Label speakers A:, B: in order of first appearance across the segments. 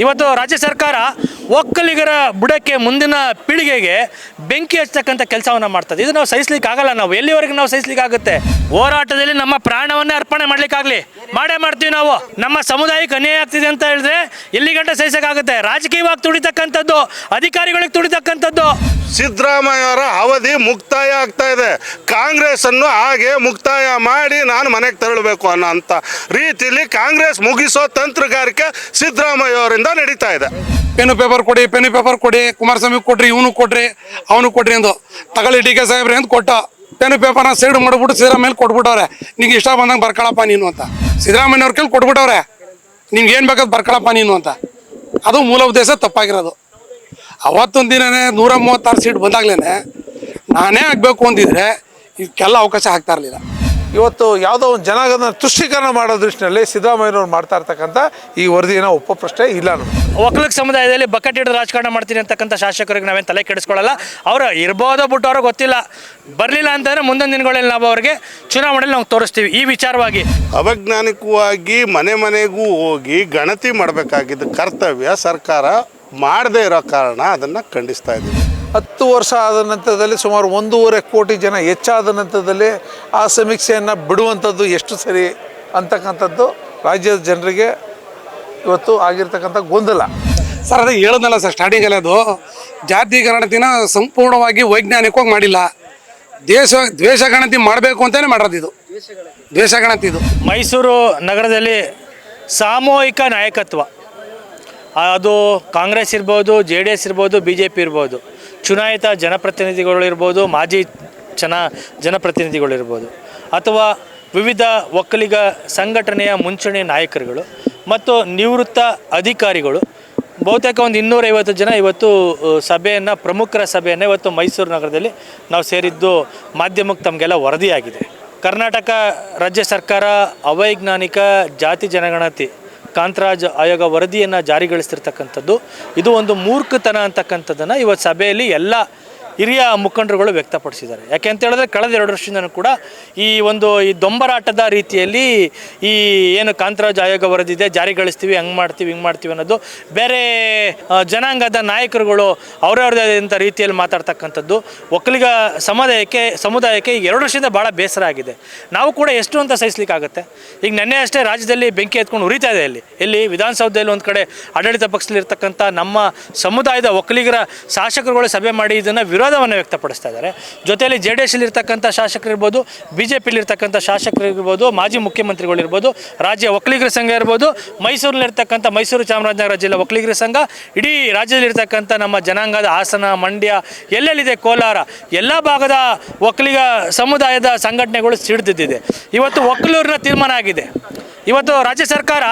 A: ಇವತ್ತು ರಾಜ್ಯ ಸರ್ಕಾರ ಒಕ್ಕಲಿಗರ ಬುಡಕ್ಕೆ ಮುಂದಿನ ಪೀಳಿಗೆಗೆ ಬೆಂಕಿ ಹಚ್ಚತಕ್ಕಂಥ ಕೆಲಸವನ್ನು ಮಾಡ್ತದೆ. ಇದು ನಾವು ಸಹಿಸ್ಲಿಕ್ಕೆ ಆಗಲ್ಲ ನಾವು. ಎಲ್ಲಿವರೆಗೂ ನಾವು ಸಹಿಸ್ಲಿಕ್ಕೆ ಆಗುತ್ತೆ ಹೋರಾಟದಲ್ಲಿ ನಮ್ಮ ಪ್ರಾಣವನ್ನೇ ಅರ್ಪಣೆ ಮಾಡ್ಲಿಕ್ಕಾಗ್ಲಿ. ಮಾಡೇ ಮಾಡ್ತೀವಿ ನಾವು. ನಮ್ಮ ಸಮುದಾಯಕ್ಕೆ ಅನ್ಯಾಯ ಆಗ್ತಿದೆ ಅಂತ ಹೇಳಿದ್ರೆ ಎಲ್ಲಿ ಗಂಟೆ ಸಹಿಸೋಕ್ಕಾಗುತ್ತೆ? ರಾಜಕೀಯವಾಗಿ ತುಡಿತಕ್ಕಂಥದ್ದು ಅಧಿಕಾರಿಗಳಿಗೆ ತುಡಿತಕ್ಕಂಥದ್ದು.
B: ಸಿದ್ದರಾಮಯ್ಯ ಅವರ ಅವಧಿ ಮುಕ್ತಾಯ ಆಗ್ತಾ ಇದೆ. ಕಾಂಗ್ರೆಸ್ ಅನ್ನು ಹಾಗೆ ಮುಕ್ತಾಯ ಮಾಡಿ ನಾನು ಮನೆಗೆ ತೆರಳಬೇಕು ಅನ್ನೋ ಅಂತ ರೀತಿಯಲ್ಲಿ ಕಾಂಗ್ರೆಸ್ ಮುಗಿಸೋ ತಂತ್ರಗಾರಿಕೆ ಸಿದ್ದರಾಮಯ್ಯ ಅವರಿಂದ ನಡೀತಾ ಇದೆ.
C: ಪೆನ್ನು ಪೇಪರ್ ಕೊಡಿ ಪೆನ್ ಪೇಪರ್ ಕೊಡಿ, ಕುಮಾರಸ್ವಾಮಿ ಕೊಡ್ರಿ, ಇವನು ಕೊಡ್ರಿ, ಅವನು ಕೊಡ್ರಿ ಎಂದು ತಗೊಳ್ಳಿ ಡಿ ಕೆ ಸಾಹೇಬ್ರಿ ಅಂತ ಕೊಟ್ಟ ಪೆನ್ನು ಪೇಪರ್ನ ಸೈಡ್ ಮಾಡ್ಬಿಟ್ಟು ಸಿದ್ದರಾಮಯ್ಯ ಕೊಟ್ಬಿಟ್ಟವ್ರೆ. ನಿಂಗೆ ಇಷ್ಟ ಬಂದಂಗೆ ಬರ್ಕೊಳಪ್ಪ ನೀನು ಅಂತ. ಸಿದ್ದರಾಮಯ್ಯ ಅವ್ರ ಕೈಲಿ ಕೊಟ್ಬಿಟ್ಟವ್ರೆ. ನಿಮ್ಗೆ ಏನು ಬೇಕಾದ್ ಬರ್ಕೊಳಪ್ಪ ನೀನು ಅಂತ. ಅದು ಮೂಲ ಉದ್ದೇಶ ತಪ್ಪಾಗಿರೋದು. ಅವತ್ತೊಂದು ದಿನನೇ ನೂರ ಮೂವತ್ತಾರು ಸೀಟ್ ಬಂದಾಗ್ಲೇ ನಾನೇ ಆಗಬೇಕು ಅಂದಿದ್ರೆ ಇದಕ್ಕೆಲ್ಲ ಅವಕಾಶ ಆಗ್ತಾ ಇರಲಿಲ್ಲ.
D: ಇವತ್ತು ಯಾವುದೋ ಒಂದು ಜನಾಂಗದ ತುಷ್ಟೀಕರಣ ಮಾಡೋ ದೃಷ್ಟಿನಲ್ಲಿ ಸಿದ್ದರಾಮಯ್ಯನವ್ರು ಮಾಡ್ತಾ ಇರ್ತಕ್ಕಂಥ ಈ ವರದಿನ ಒಪ್ಪ ಪ್ರಶ್ನೆ ಇಲ್ಲ
A: ಒಕ್ಕಲಿಗ ಸಮುದಾಯದಲ್ಲಿ ಬಕೆಟ್ ಹಿಡಿದು ರಾಜಕಾರಣ ಮಾಡ್ತೀನಿ ಅಂತಕ್ಕಂಥ ಶಾಸಕರಿಗೆ ನಾವೇನು ತಲೆ ಕೆಡಿಸ್ಕೊಳ್ಳಲ್ಲ. ಅವರು ಇರ್ಬೋದೋ ಬಿಟ್ಟವ್ರೋ ಗೊತ್ತಿಲ್ಲ. ಬರಲಿಲ್ಲ ಅಂತಂದರೆ ಮುಂದಿನ ದಿನಗಳಲ್ಲಿ ನಾವು ಅವ್ರಿಗೆ ಚುನಾವಣೆಯಲ್ಲಿ ನಾವು ತೋರಿಸ್ತೀವಿ. ಈ ವಿಚಾರವಾಗಿ
B: ಅವೈಜ್ಞಾನಿಕವಾಗಿ ಮನೆ ಮನೆಗೂ ಹೋಗಿ ಗಣತಿ ಮಾಡಬೇಕಾಗಿದ್ದ ಕರ್ತವ್ಯ ಸರ್ಕಾರ ಮಾಡದೇ ಇರೋ ಕಾರಣ ಅದನ್ನು ಖಂಡಿಸ್ತಾ ಇದ್ದೀವಿ.
D: ಹತ್ತು ವರ್ಷ ಆದ ನಂತರದಲ್ಲಿ ಸುಮಾರು ಒಂದೂವರೆ ಕೋಟಿ ಜನ ಹೆಚ್ಚಾದ ನಂತರದಲ್ಲಿ ಆ ಸಮೀಕ್ಷೆಯನ್ನು ಬಿಡುವಂಥದ್ದು ಎಷ್ಟು ಸರಿ ಅಂತಕ್ಕಂಥದ್ದು ರಾಜ್ಯದ ಜನರಿಗೆ ಇವತ್ತು ಆಗಿರ್ತಕ್ಕಂಥ ಗೊಂದಲ.
C: ಸರ್ ಅದೇ ಹೇಳೋದಲ್ಲ ಸರ್ ಸ್ಟಾರ್ಟಿಂಗಲ್ಲಿ ಅದು. ಜಾತಿ ಗಣತಿನ ಸಂಪೂರ್ಣವಾಗಿ ವೈಜ್ಞಾನಿಕವಾಗಿ ಮಾಡಿಲ್ಲ. ದೇಶ ದ್ವೇಷ ಗಣತಿ ಮಾಡಬೇಕು ಅಂತಲೇ ಮಾಡೋದು ಇದು. ದ್ವೇಷ ಗಣತಿ ಇದು.
A: ಮೈಸೂರು ನಗರದಲ್ಲಿ ಸಾಮೂಹಿಕ ನಾಯಕತ್ವ. ಅದು ಕಾಂಗ್ರೆಸ್ ಇರ್ಬೋದು ಜೆ ಡಿ ಎಸ್ ಇರ್ಬೋದು ಬಿ ಜೆ ಪಿ ಇರ್ಬೋದು. ಚುನಾಯಿತ ಜನಪ್ರತಿನಿಧಿಗಳಿರ್ಬೋದು, ಮಾಜಿ ಜನ ಜನಪ್ರತಿನಿಧಿಗಳಿರ್ಬೋದು, ಅಥವಾ ವಿವಿಧ ಒಕ್ಕಲಿಗ ಸಂಘಟನೆಯ ಮುಂಚೂಣಿ ನಾಯಕರುಗಳು ಮತ್ತು ನಿವೃತ್ತ ಅಧಿಕಾರಿಗಳು. ಬಹುತೇಕ ಒಂದು ಇನ್ನೂರೈವತ್ತು ಜನ ಇವತ್ತು ಸಭೆಯನ್ನು, ಪ್ರಮುಖರ ಸಭೆಯನ್ನು ಇವತ್ತು ಮೈಸೂರು ನಗರದಲ್ಲಿ ನಾವು ಸೇರಿದ್ದು ಮಾಧ್ಯಮಕ್ಕೆ ತಮಗೆಲ್ಲ ವರದಿಯಾಗಿದೆ. ಕರ್ನಾಟಕ ರಾಜ್ಯ ಸರ್ಕಾರ ಅವೈಜ್ಞಾನಿಕ ಜಾತಿ ಜನಗಣತಿ ಕಾಂತರಾಜ್ ಆಯೋಗ ವರದಿಯನ್ನು ಜಾರಿಗೊಳಿಸ್ತಿರ್ತಕ್ಕಂಥದ್ದು. ಇದು ಒಂದು ಮೂರ್ಖತನ ಅಂತಕ್ಕಂಥದ್ದನ್ನು ಇವತ್ತು ಸಭೆಯಲ್ಲಿ ಎಲ್ಲ ಹಿರಿಯ ಮುಖಂಡರುಗಳು ವ್ಯಕ್ತಪಡಿಸಿದ್ದಾರೆ. ಯಾಕೆ ಅಂತ ಹೇಳಿದ್ರೆ ಕಳೆದ ಎರಡು ವರ್ಷದಿಂದನೂ ಕೂಡ ಈ ಒಂದು ಈ ದೊಂಬರಾಟದ ರೀತಿಯಲ್ಲಿ ಈ ಏನು ಕಾಂತರಾಜ್ ಆಯೋಗ ವರದಿದೆ ಜಾರಿಗೊಳಿಸ್ತೀವಿ ಹಂಗೆ ಮಾಡ್ತೀವಿ, ಹಿಂಗೆ ಮಾಡ್ತೀವಿ ಅನ್ನೋದು ಬೇರೆ ಜನಾಂಗದ ನಾಯಕರುಗಳು ಅವರವ್ರದೇ ಆದಂಥ ರೀತಿಯಲ್ಲಿ ಮಾತಾಡ್ತಕ್ಕಂಥದ್ದು. ಒಕ್ಕಲಿಗ ಸಮುದಾಯಕ್ಕೆ ಸಮುದಾಯಕ್ಕೆ ಈಗ ಎರಡು ವರ್ಷದಿಂದ ಭಾಳ ಬೇಸರ ಆಗಿದೆ. ನಾವು ಕೂಡ ಎಷ್ಟು ಅಂತ ಸಹಿಸ್ಲಿಕ್ಕಾಗತ್ತೆ? ಈಗ ನೆನ್ನೆ ಅಷ್ಟೇ ರಾಜ್ಯದಲ್ಲಿ ಬೆಂಕಿ ಎತ್ಕೊಂಡು ಉರಿತಾ ಇದೆ ಇಲ್ಲಿ ಇಲ್ಲಿ ವಿಧಾನಸೌಧದಲ್ಲಿ ಒಂದು ಕಡೆ ಆಡಳಿತ ಪಕ್ಷದಲ್ಲಿರ್ತಕ್ಕಂಥ ನಮ್ಮ ಸಮುದಾಯದ ಒಕ್ಕಲಿಗರ ಶಾಸಕರುಗಳು ಸಭೆ ಮಾಡಿ ಇದನ್ನು ವಿರೋಧವನ್ನು ವ್ಯಕ್ತಪಡಿಸ್ತಾ ಇದ್ದಾರೆ. ಜೊತೆಯಲ್ಲಿ ಜೆ ಡಿ ಎಸ್ ಇರ್ತಕ್ಕಂಥ ಶಾಸಕರಿರ್ಬೋದು ಬಿ ಜೆ ಪಿಲಿರ್ತಕ್ಕಂಥ ಶಾಸಕರಿರ್ಬೋದು ಮಾಜಿ ಮುಖ್ಯಮಂತ್ರಿಗಳಿರ್ಬೋದು ರಾಜ್ಯ ಒಕ್ಕಲಿಗರ ಸಂಘ ಇರ್ಬೋದು ಮೈಸೂರಿನಲ್ಲಿರ್ತಕ್ಕಂಥ ಮೈಸೂರು ಚಾಮರಾಜನಗರ ಜಿಲ್ಲೆ ಒಕ್ಕಲಿಗರ ಸಂಘ, ಇಡೀ ರಾಜ್ಯದಲ್ಲಿರ್ತಕ್ಕಂಥ ನಮ್ಮ ಜನಾಂಗದ ಹಾಸನ, ಮಂಡ್ಯ, ಎಲ್ಲೆಲ್ಲಿದೆ ಕೋಲಾರ, ಎಲ್ಲ ಭಾಗದ ಒಕ್ಕಲಿಗ ಸಮುದಾಯದ ಸಂಘಟನೆಗಳು ಸಿಡಿದಿದ್ದಿದೆ. ಇವತ್ತು ಒಕ್ಕಲೂರಿನ ತೀರ್ಮಾನ ಆಗಿದೆ. ಇವತ್ತು ರಾಜ್ಯ ಸರ್ಕಾರ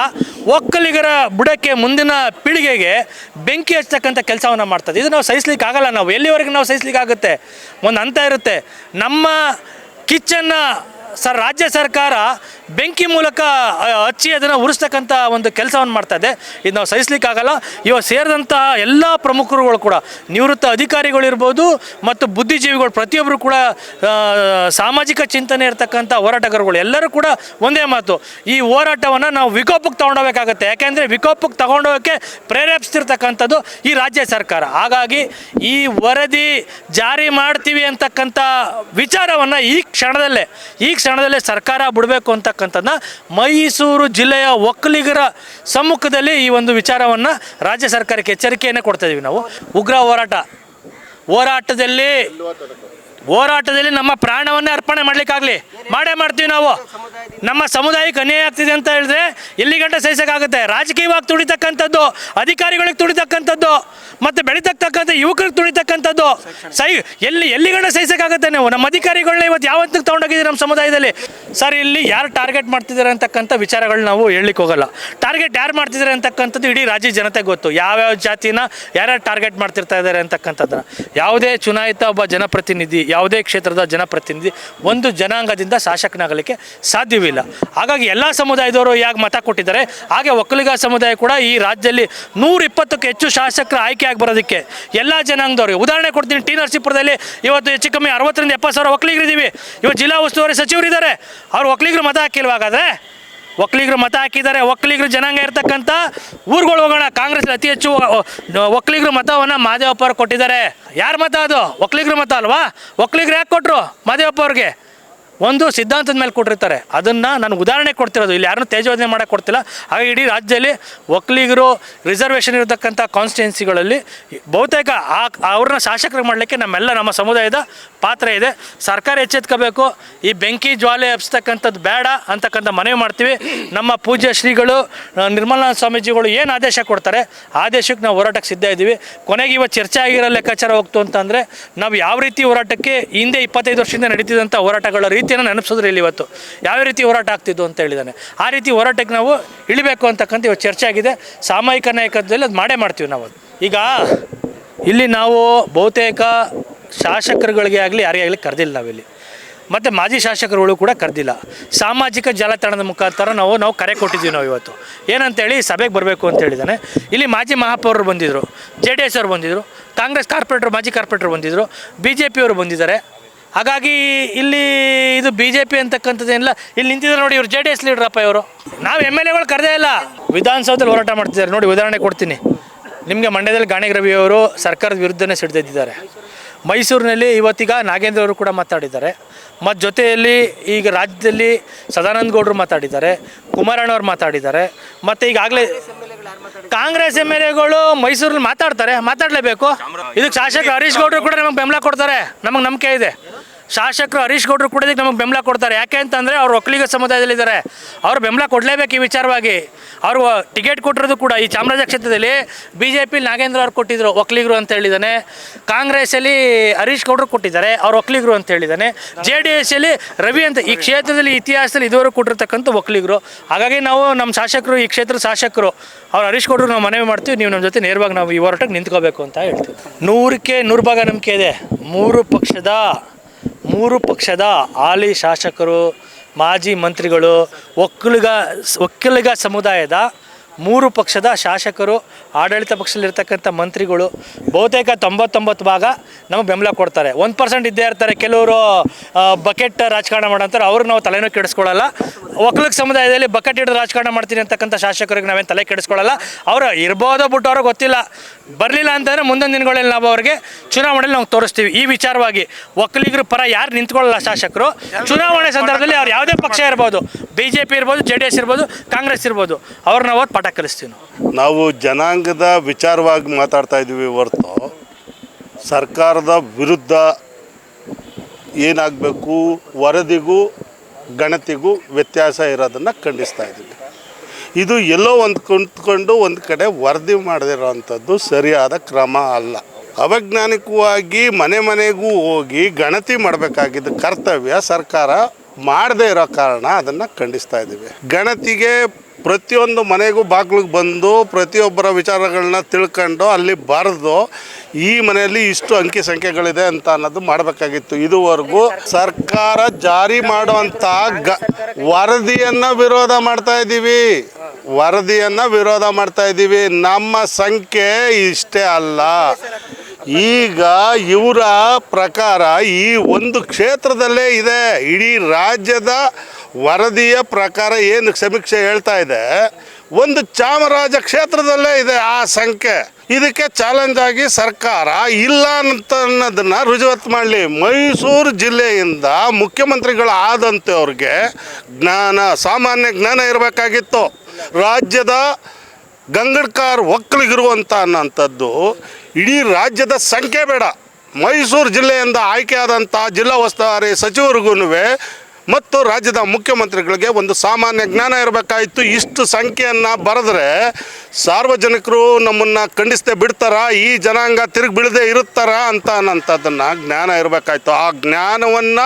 A: ಒಕ್ಕಲಿಗರ ಬುಡಕ್ಕೆ ಮುಂದಿನ ಪೀಳಿಗೆಗೆ ಬೆಂಕಿ ಹಚ್ಚತಕ್ಕಂಥ ಕೆಲಸವನ್ನು ಮಾಡ್ತದೆ. ಇದು ನಾವು ಸಹಿಸ್ಲಿಕ್ಕೆ ಆಗಲ್ಲ ನಾವು ಎಲ್ಲಿವರೆಗೆ ನಾವು ಸಹಿಸ್ಲಿಕ್ಕೆ ಆಗುತ್ತೆ ಒಂದು ಹಂತ ಇರುತ್ತೆ. ನಮ್ಮ ಕಿಚ್ಚನ್ನು ಸರ್, ರಾಜ್ಯ ಸರ್ಕಾರ ಬೆಂಕಿ ಮೂಲಕ ಹಚ್ಚಿ ಅದನ್ನು ಉರಿಸ್ತಕ್ಕಂಥ ಒಂದು ಕೆಲಸವನ್ನು ಮಾಡ್ತಾ ಇದೆ. ಇದು ನಾವು ಸಹಿಸ್ಲಿಕ್ಕಾಗಲ್ಲ. ಇವಾಗ ಸೇರಿದಂಥ ಎಲ್ಲ ಪ್ರಮುಖರುಗಳು ಕೂಡ, ನಿವೃತ್ತ ಅಧಿಕಾರಿಗಳಿರ್ಬೋದು ಮತ್ತು ಬುದ್ಧಿಜೀವಿಗಳು ಪ್ರತಿಯೊಬ್ಬರು ಕೂಡ ಸಾಮಾಜಿಕ ಚಿಂತನೆ ಇರತಕ್ಕಂಥ ಹೋರಾಟಗಾರಗಳು ಎಲ್ಲರೂ ಕೂಡ ಒಂದೇ ಮಾತು. ಈ ಹೋರಾಟವನ್ನು ನಾವು ವಿಕೋಪಕ್ಕೆ ತೊಗೊಂಡೋಗಬೇಕಾಗತ್ತೆ. ಯಾಕೆಂದರೆ ವಿಕೋಪಕ್ಕೆ ತಗೊಂಡೋಗಕ್ಕೆ ಪ್ರೇರೇಪಿಸ್ತಿರ್ತಕ್ಕಂಥದ್ದು ಈ ರಾಜ್ಯ ಸರ್ಕಾರ. ಹಾಗಾಗಿ ಈ ವರದಿ ಜಾರಿ ಮಾಡ್ತೀವಿ ಅಂತಕ್ಕಂಥ ವಿಚಾರವನ್ನು ಈ ಕ್ಷಣದಲ್ಲೇ, ಈ ಕ್ಷಣದಲ್ಲೇ ಸರ್ಕಾರ ಬಿಡಬೇಕು ಅಂತಕ್ಕಂಥದ್ದನ್ನ ಮೈಸೂರು ಜಿಲ್ಲೆಯ ಒಕ್ಕಲಿಗರ ಸಮ್ಮುಖದಲ್ಲಿ ಈ ಒಂದು ವಿಚಾರವನ್ನು ರಾಜ್ಯ ಸರ್ಕಾರಕ್ಕೆ ಎಚ್ಚರಿಕೆಯನ್ನು ಕೊಡ್ತಾ ಇದ್ದೀವಿ ನಾವು. ಉಗ್ರ ಹೋರಾಟ. ಹೋರಾಟದಲ್ಲಿ ಹೋರಾಟದಲ್ಲಿ ನಮ್ಮ ಪ್ರಾಣವನ್ನೇ ಅರ್ಪಣೆ ಮಾಡ್ಲಿಕ್ಕಾಗ್ಲಿ. ಮಾಡೇ ಮಾಡ್ತೀವಿ ನಾವು. ನಮ್ಮ ಸಮುದಾಯಕ್ಕೆ ಅನ್ಯಾಯ ಆಗ್ತಿದೆ ಅಂತ ಹೇಳಿದ್ರೆ ಎಲ್ಲಿ ಗಂಟ ಸಹಿಸೋಕ್ಕಾಗುತ್ತೆ. ರಾಜಕೀಯವಾಗಿ ತುಡಿತಕ್ಕಂಥದ್ದು, ಅಧಿಕಾರಿಗಳಿಗೆ ತುಡಿತಕ್ಕಂಥದ್ದು, ಮತ್ತು ಬೆಳೀತಕ್ಕಂಥ ಯುವಕರಿಗೆ ತುಡಿತಕ್ಕಂಥದ್ದು ಸೈ ಎಲ್ಲಿ ಎಲ್ಲಿ ಗಂಟ ಸಹಿಸೋಕ್ಕಾಗುತ್ತೆ ನೀವು? ನಮ್ಮ ಅಧಿಕಾರಿಗಳನ್ನ ಇವತ್ತು ಯಾವತ್ತಿಗೆ ತೊಗೊಂಡೋಗಿದ್ದೀರಿ ನಮ್ಮ ಸಮುದಾಯದಲ್ಲಿ? ಸರ್, ಇಲ್ಲಿ ಯಾರು ಟಾರ್ಗೆಟ್ ಮಾಡ್ತಿದ್ದಾರೆ ಅಂತಕ್ಕಂಥ ವಿಚಾರಗಳು ನಾವು ಹೇಳಲಿಕ್ಕೆ ಹೋಗಲ್ಲ. ಟಾರ್ಗೆಟ್ ಯಾರು ಮಾಡ್ತಿದ್ದಾರೆ ಅಂತಕ್ಕಂಥದ್ದು ಇಡೀ ರಾಜ್ಯ ಜನತೆ ಗೊತ್ತು. ಯಾವ್ಯಾವ ಜಾತಿನ ಯಾರ್ಯಾರು ಟಾರ್ಗೆಟ್ ಮಾಡ್ತಿರ್ತಾ ಇದ್ದಾರೆ ಅಂತಕ್ಕಂಥದ್ದನ್ನ. ಯಾವುದೇ ಚುನಾಯಿತ ಒಬ್ಬ ಜನಪ್ರತಿನಿಧಿ ಯಾವುದೇ ಕ್ಷೇತ್ರದ ಜನಪ್ರತಿನಿಧಿ ಒಂದು ಜನಾಂಗದಿಂದ ಶಾಸಕನಾಗಲಿಕ್ಕೆ ಸಾಧ್ಯವಿಲ್ಲ. ಹಾಗಾಗಿ ಎಲ್ಲ ಸಮುದಾಯದವರು ಯಾಕೆ ಮತ ಕೊಟ್ಟಿದ್ದಾರೆ? ಹಾಗೆ ಒಕ್ಕಲಿಗ ಸಮುದಾಯ ಕೂಡ ಈ ರಾಜ್ಯದಲ್ಲಿ ನೂರ ಇಪ್ಪತ್ತಕ್ಕೂ ಹೆಚ್ಚು ಶಾಸಕರು ಆಯ್ಕೆಯಾಗಿ ಬರೋದಕ್ಕೆ ಎಲ್ಲ ಜನಾಂಗದವ್ರಿಗೆ. ಉದಾಹರಣೆ ಕೊಡ್ತೀನಿ, ಟಿ ನರಸೀಪುರದಲ್ಲಿ ಇವತ್ತು ಹೆಚ್ಚು ಕಮ್ಮಿ ಅರವತ್ತರಿಂದ ಎಪ್ಪತ್ತು ಸಾವಿರ ಒಕ್ಕಲಿಗರಿದ್ದೀವಿ. ಇವತ್ತು ಜಿಲ್ಲಾ ಉಸ್ತುವಾರಿ ಸಚಿವರಿದ್ದಾರೆ. ಅವ್ರು ಒಕ್ಕಲಿಗರು ಮತ ಹಾಕಿಲ್ವಾ ಹಾಗಾದ್ರೆ ಒಕ್ಕಲಿಗರು ಮತ ಹಾಕಿದ್ದಾರೆ, ಒಕ್ಕಲಿಗರು ಜನಾಂಗ ಇರ್ತಕ್ಕಂಥ ಊರುಗಳು ಹೋಗೋಣ. ಕಾಂಗ್ರೆಸ್ ಅತಿ ಹೆಚ್ಚು ಒಕ್ಕಲಿಗರು ಮತವನ್ನು ಮಾದೇವಪ್ಪ ಅವ್ರು ಕೊಟ್ಟಿದ್ದಾರೆ. ಯಾರ ಮತ ಅದು? ಒಕ್ಕಲಿಗರು ಮತ ಅಲ್ವಾ? ಒಕ್ಕಲಿಗರು ಯಾಕೆ ಕೊಟ್ಟರು ಮಾದೇವಪ್ಪ ಅವ್ರಿಗೆ? ಒಂದು ಸಿದ್ಧಾಂತದ ಮೇಲೆ ಕೊಟ್ಟಿರ್ತಾರೆ ಅದನ್ನು ನಾನು ಉದಾಹರಣೆ ಕೊಡ್ತಿರೋದು. ಇಲ್ಲಿ ಯಾರನ್ನೂ ತೇಜೋಧನೆ ಮಾಡೋಕ್ಕೆ ಕೊಡ್ತಿಲ್ಲ. ಹಾಗೆ ಇಡೀ ರಾಜ್ಯದಲ್ಲಿ ಒಕ್ಕಲಿಗರು ರಿಸರ್ವೇಷನ್ ಇರತಕ್ಕಂಥ ಕಾನ್ಸ್ಟಿಟ್ಯೂನ್ಸಿಗಳಲ್ಲಿ ಬಹುತೇಕ ಆ, ಅವ್ರನ್ನ ಶಾಸಕರು ಮಾಡಲಿಕ್ಕೆ ನಮ್ಮೆಲ್ಲ ನಮ್ಮ ಸಮುದಾಯದ ಪಾತ್ರ ಇದೆ. ಸರ್ಕಾರ ಎಚ್ಚೆತ್ಕೋಬೇಕು. ಈ ಬೆಂಕಿ ಜ್ವಾಲೆ ಹಬ್ಸ್ತಕ್ಕಂಥದ್ದು ಬೇಡ ಅಂತಕ್ಕಂಥ ಮನವಿ ಮಾಡ್ತೀವಿ. ನಮ್ಮ ಪೂಜ್ಯ ಶ್ರೀಗಳು ನಿರ್ಮಲಾ ಸ್ವಾಮೀಜಿಗಳು ಏನು ಆದೇಶ ಕೊಡ್ತಾರೆ ಆದೇಶಕ್ಕೆ ನಾವು ಹೋರಾಟಕ್ಕೆ ಸಿದ್ಧ ಇದ್ದೀವಿ. ಕೊನೆಗೆ ಇವತ್ತು ಚರ್ಚೆ ಆಗಿರೋ ಲೆಕ್ಕಾಚಾರ ಹೋಗ್ತು ಅಂತಂದರೆ, ನಾವು ಯಾವ ರೀತಿ ಹೋರಾಟಕ್ಕೆ ಹಿಂದೆ ಇಪ್ಪತ್ತೈದು ವರ್ಷದಿಂದ ನಡೀತಿದ್ದಂಥ ಹೋರಾಟಗಳ ರೀತಿಯನ್ನು ನೆನಪಿಸಿದ್ರೆ ಇವತ್ತು ಯಾವ ರೀತಿ ಹೋರಾಟ ಆಗ್ತಿದ್ದು ಅಂತ ಹೇಳಿದ್ದಾನೆ ಆ ರೀತಿ ಹೋರಾಟಕ್ಕೆ ನಾವು ಇಳಿಬೇಕು ಅಂತಕ್ಕಂಥ ಇವತ್ತು ಚರ್ಚೆ ಆಗಿದೆ. ಸಾಮಾಜಿಕ ನಾಯಕತ್ವದಲ್ಲಿ ಅದು ಮಾಡೇ ಮಾಡ್ತೀವಿ ನಾವು. ಈಗ ಇಲ್ಲಿ ನಾವು ಬಹುತೇಕ ಶಾಸಕರುಗಳಿಗೆ ಆಗಲಿ, ಯಾರಿಗೇ ಆಗಲಿ ಕರೆದಿಲ್ಲ ನಾವಿಲ್ಲಿ ಮತ್ತು ಮಾಜಿ ಶಾಸಕರುಗಳು ಕೂಡ ಕರೆದಿಲ್ಲ. ಸಾಮಾಜಿಕ ಜಾಲತಾಣದ ಮುಖಾಂತರ ನಾವು ನಾವು ಕರೆ ಕೊಟ್ಟಿದ್ದೀವಿ ನಾವು ಇವತ್ತು. ಏನಂತೇಳಿ ಸಭೆಗೆ ಬರಬೇಕು ಅಂತ ಹೇಳಿದ್ದಾನೆ ಇಲ್ಲಿ ಮಾಜಿ ಮಹಾಪೌರರು ಬಂದಿದ್ದರು ಜೆ ಡಿ ಎಸ್ ಅವರು ಬಂದಿದ್ದರು ಕಾಂಗ್ರೆಸ್ ಕಾರ್ಪೊರೇಟರ್, ಮಾಜಿ ಕಾರ್ಪೊರೇಟರ್ ಬಂದಿದ್ದರು ಬಿ ಜೆ ಪಿಯವರು ಬಂದಿದ್ದಾರೆ. ಹಾಗಾಗಿ ಇಲ್ಲಿ ಇದು ಬಿ ಜೆ ಪಿ ಅಂತಕ್ಕಂಥದ್ದೇನಿಲ್ಲ. ಇಲ್ಲಿ ನಿಂತಿದ್ದಾರೆ ನೋಡಿ ಇವರು ಜೆ ಡಿ ಎಸ್ ಲೀಡ್ರಪ್ಪ ಇವರು. ನಾವು ಎಂ ಎಲ್ ಎಗಳು ಕರೆದೇ ಇಲ್ಲ. ವಿಧಾನಸೌಧದಲ್ಲಿ ಹೋರಾಟ ಮಾಡ್ತಿದ್ದಾರೆ. ನೋಡಿ ಉದಾಹರಣೆ ಕೊಡ್ತೀನಿ. ನಿಮಗೆ ಮಂಡ್ಯದಲ್ಲಿ ಗಾಣಿಗ ರವಿ ಅವರು ಸರ್ಕಾರದ ವಿರುದ್ಧನೇ ಸಿಡಿದಿದ್ದಾರೆ ಮೈಸೂರಿನಲ್ಲಿ ಇವತ್ತೀಗ ನಾಗೇಂದ್ರ ಅವರು ಕೂಡ ಮಾತಾಡಿದ್ದಾರೆ. ಮತ್ತು ಜೊತೆಯಲ್ಲಿ ಈಗ ರಾಜ್ಯದಲ್ಲಿ ಸದಾನಂದ ಗೌಡರು ಮಾತಾಡಿದ್ದಾರೆ. ಕುಮಾರಣ್ಣವ್ರು ಮಾತಾಡಿದ್ದಾರೆ. ಮತ್ತು ಈಗಾಗಲೇ ಕಾಂಗ್ರೆಸ್ ಎಂ ಎಲ್ ಎಗಳು ಮೈಸೂರಲ್ಲಿ ಮಾತಾಡ್ತಾರೆ. ಮಾತಾಡಲೇಬೇಕು. ಇದಕ್ಕೆ ಶಾಸಕ ಹರೀಶ್ ಗೌಡರು ಕೂಡ ನಮಗೆ ಬೆಂಬಲ ಕೊಡ್ತಾರೆ. ನಮಗೆ ನಂಬಿಕೆ ಇದೆ. ಶಾಸಕರು ಹರೀಶ್ ಗೌಡರು ಕೂಡ ನಮಗೆ ಬೆಂಬಲ ಕೊಡ್ತಾರೆ. ಯಾಕೆ ಅಂತಂದರೆ ಅವ್ರು ಒಕ್ಕಲಿಗ ಸಮುದಾಯದಲ್ಲಿದ್ದಾರೆ. ಅವ್ರು ಬೆಂಬಲ ಕೊಡಲೇಬೇಕು ಈ ವಿಚಾರವಾಗಿ. ಅವರು ಟಿಕೆಟ್ ಕೊಟ್ಟಿರೋದು ಕೂಡ ಈ ಚಾಮರಾಜ ಕ್ಷೇತ್ರದಲ್ಲಿ ಬಿ ಜೆ ಪಿ ನಾಗೇಂದ್ರ ಅವ್ರು ಕೊಟ್ಟಿದ್ರು ಒಕ್ಕಲಿಗರು ಅಂತ ಹೇಳಿದ್ದಾನೆ. ಕಾಂಗ್ರೆಸ್ಸಲ್ಲಿ ಹರೀಶ್ ಗೌಡರು ಕೊಟ್ಟಿದ್ದಾರೆ, ಅವ್ರು ಒಕ್ಕಲಿಗರು ಅಂತ ಹೇಳಿದ್ದಾನೆ. ಜೆ ಡಿ ಎಸ್ಸಲ್ಲಿ ರವಿ ಅಂತ ಈ ಕ್ಷೇತ್ರದಲ್ಲಿ ಇತಿಹಾಸದಲ್ಲಿ ಇದುವರೆಗೂ ಕೊಟ್ಟಿರ್ತಕ್ಕಂಥ ಒಕ್ಕಲಿಗರು. ಹಾಗಾಗಿ ನಾವು ನಮ್ಮ ಶಾಸಕರು, ಈ ಕ್ಷೇತ್ರದ ಶಾಸಕರು, ಅವ್ರು ಹರೀಶ್ ಗೌಡರು ನಾವು ಮನವಿ ಮಾಡ್ತೀವಿ, ನೀವು ನಮ್ಮ ಜೊತೆ ನೇರವಾಗಿ ನಾವು ಈ ಹೋರಾಟಕ್ಕೆ ನಿಂತ್ಕೋಬೇಕು ಅಂತ ಹೇಳ್ತೀವಿ. ನೂರಕ್ಕೆ ನೂರು ಭಾಗ ನಂಬಿಕೆ ಇದೆ. ಮೂರು ಪಕ್ಷದ ಮೂರು ಪಕ್ಷದ ಹಾಲಿ ಶಾಸಕರು ಮಾಜಿ ಮಂತ್ರಿಗಳು ಒಕ್ಕಲಿಗ ಒಕ್ಕಲಿಗ ಸಮುದಾಯದ ಮೂರು ಪಕ್ಷದ ಶಾಸಕರು, ಆಡಳಿತ ಪಕ್ಷದಲ್ಲಿರ್ತಕ್ಕಂಥ ಮಂತ್ರಿಗಳು, ಬಹುತೇಕ ತೊಂಬತ್ತೊಂಬತ್ತು ಭಾಗ ನಮಗೆ ಬೆಂಬಲ ಕೊಡ್ತಾರೆ. ಒಂದು ಪರ್ಸೆಂಟ್ ಇದ್ದೇ ಇರ್ತಾರೆ. ಕೆಲವರು ಬಕೆಟ್ ರಾಜಕಾರಣ ಮಾಡೋಂತಾರೆ. ಅವ್ರಿಗೆ ನಾವು ತಲೆನೂ ಕೆಡಿಸ್ಕೊಳ್ಳಲ್ಲ. ಒಕ್ಕಲಿಗ ಸಮುದಾಯದಲ್ಲಿ ಬಕೆಟ್ ಹಿಡಿದು ರಾಜಕಾರಣ ಮಾಡ್ತೀನಿ ಅಂತಕ್ಕಂಥ ಶಾಸಕರಿಗೆ ನಾವೇನು ತಲೆ ಕೆಡಿಸ್ಕೊಳ್ಳಲ್ಲ. ಅವರು ಇರ್ಬೋದು ಬಿಟ್ಟು ಅವ್ರಿಗೆ ಗೊತ್ತಿಲ್ಲ. ಬರಲಿಲ್ಲ ಅಂತಂದರೆ ಮುಂದಿನ ದಿನಗಳಲ್ಲಿ ನಾವು ಅವ್ರಿಗೆ ಚುನಾವಣೆಯಲ್ಲಿ ನಾವು ತೋರಿಸ್ತೀವಿ. ಈ ವಿಚಾರವಾಗಿ ಒಕ್ಕಲಿಗರ ಪರ ಯಾರು ನಿಂತ್ಕೊಳ್ಳಲ್ಲ ಶಾಸಕರು. ಚುನಾವಣೆ ಸಂದರ್ಭದಲ್ಲಿ ಅವ್ರು ಯಾವುದೇ ಪಕ್ಷ ಇರ್ಬೋದು. ಬಿ ಜೆ ಪಿ ಇರ್ಬೋದು ಜೆ ಇರ್ಬೋದು, ಕಾಂಗ್ರೆಸ್ ಇರ್ಬೋದು. ಅವ್ರನ್ನ ಅವತ್ತು ಪಾಠ ಕಲಿಸ್ತೀವಿ ನಾವು.
B: ಜನಾಂಗದ ವಿಚಾರವಾಗಿ ಮಾತಾಡ್ತಾ ಇದ್ದೀವಿ ಹೊರತು ಸರ್ಕಾರದ ವಿರುದ್ಧ ಏನಾಗಬೇಕು ವರದಿಗೂ ಗಣತಿಗೂ ವ್ಯತ್ಯಾಸ ಇರೋದನ್ನು ಖಂಡಿಸ್ತಾ ಇದ್ದೀವಿ. ಇದು ಎಲ್ಲೋ ಒಂದು ಕುಂತ್ಕೊಂಡು ಒಂದು ಕಡೆ ವರದಿ ಮಾಡದಿರೋವಂಥದ್ದು ಸರಿಯಾದ ಕ್ರಮ ಅಲ್ಲ. ಅವೈಜ್ಞಾನಿಕವಾಗಿ ಮನೆ ಮನೆಗೂ ಹೋಗಿ ಗಣತಿ ಮಾಡಬೇಕಾಗಿದ್ದ ಕರ್ತವ್ಯ ಸರ್ಕಾರ ಮಾಡದೇ ಇರೋ ಕಾರಣ ಅದನ್ನು ಖಂಡಿಸ್ತಾ ಇದ್ದೀವಿ. ಗಣತಿಗೆ ಪ್ರತಿಯೊಂದು ಮನೆಗೂ ಬಾಗಿಲಿಗೆ ಬಂದು ಪ್ರತಿಯೊಬ್ಬರ ವಿಚಾರಗಳನ್ನ ತಿಳ್ಕೊಂಡು ಅಲ್ಲಿ ಬರೆದು ಈ ಮನೆಯಲ್ಲಿ ಇಷ್ಟು ಅಂಕಿ ಸಂಖ್ಯೆಗಳಿದೆ ಅಂತ ಅನ್ನೋದು ಮಾಡಬೇಕಾಗಿತ್ತು. ಇದುವರೆಗೂ ಸರ್ಕಾರ ಜಾರಿ ಮಾಡುವಂಥ ಗ ವರದಿಯನ್ನು ವಿರೋಧ ಮಾಡ್ತಾ ಇದ್ದೀವಿ. ವರದಿಯನ್ನು ವಿರೋಧ ಮಾಡ್ತಾ ಇದ್ದೀವಿ. ನಮ್ಮ ಸಂಖ್ಯೆ ಇಷ್ಟೇ ಅಲ್ಲ. ಈಗ ಇವರ ಪ್ರಕಾರ ಈ ಒಂದು ಕ್ಷೇತ್ರದಲ್ಲೇ ಇದೆ. ಇಡೀ ರಾಜ್ಯದ ವರದಿಯ ಪ್ರಕಾರ ಏನು ಸಮೀಕ್ಷೆ ಹೇಳ್ತಾ ಇದೆ? ಒಂದು ಚಾಮರಾಜ ಕ್ಷೇತ್ರದಲ್ಲೇ ಇದೆ ಆ ಸಂಖ್ಯೆ. ಇದಕ್ಕೆ ಚಾಲೆಂಜ್ ಆಗಿ ಸರ್ಕಾರ ಇಲ್ಲ ಅಂತ ಅನ್ನೋದನ್ನ ರುಜುವಾತು ಮಾಡಲಿ. ಮೈಸೂರು ಜಿಲ್ಲೆಯಿಂದ ಮುಖ್ಯಮಂತ್ರಿಗಳು ಆದಂತೆ ಅವ್ರಿಗೆ ಜ್ಞಾನ, ಸಾಮಾನ್ಯ ಜ್ಞಾನ ಇರಬೇಕಾಗಿತ್ತು. ರಾಜ್ಯದ ಗಂಗಡ್ಕಾರ್ ಒಕ್ಕಲಿಗಿರುವಂಥ ಅನ್ನೋಂಥದ್ದು ಇಡೀ ರಾಜ್ಯದ ಸಂಖ್ಯೆ ಬೇಡ. ಮೈಸೂರು ಜಿಲ್ಲೆಯಿಂದ ಆಯ್ಕೆಯಾದಂಥ ಜಿಲ್ಲಾ ಉಸ್ತುವಾರಿ ಸಚಿವರಿಗೂ ಮತ್ತು ರಾಜ್ಯದ ಮುಖ್ಯಮಂತ್ರಿಗಳಿಗೆ ಒಂದು ಸಾಮಾನ್ಯ ಜ್ಞಾನ ಇರಬೇಕಾಯಿತು. ಇಷ್ಟು ಸಂಖ್ಯೆಯನ್ನು ಬರೆದ್ರೆ ಸಾರ್ವಜನಿಕರು ನಮ್ಮನ್ನು ಖಂಡಿಸದೆ ಬಿಡ್ತಾರ, ಈ ಜನಾಂಗ ತಿರುಗಿ ಬೀಳದೆ ಇರುತ್ತಾರ ಅಂತ ಅನ್ನೋಂಥದ್ದನ್ನು ಜ್ಞಾನ ಇರಬೇಕಾಯ್ತು. ಆ ಜ್ಞಾನವನ್ನು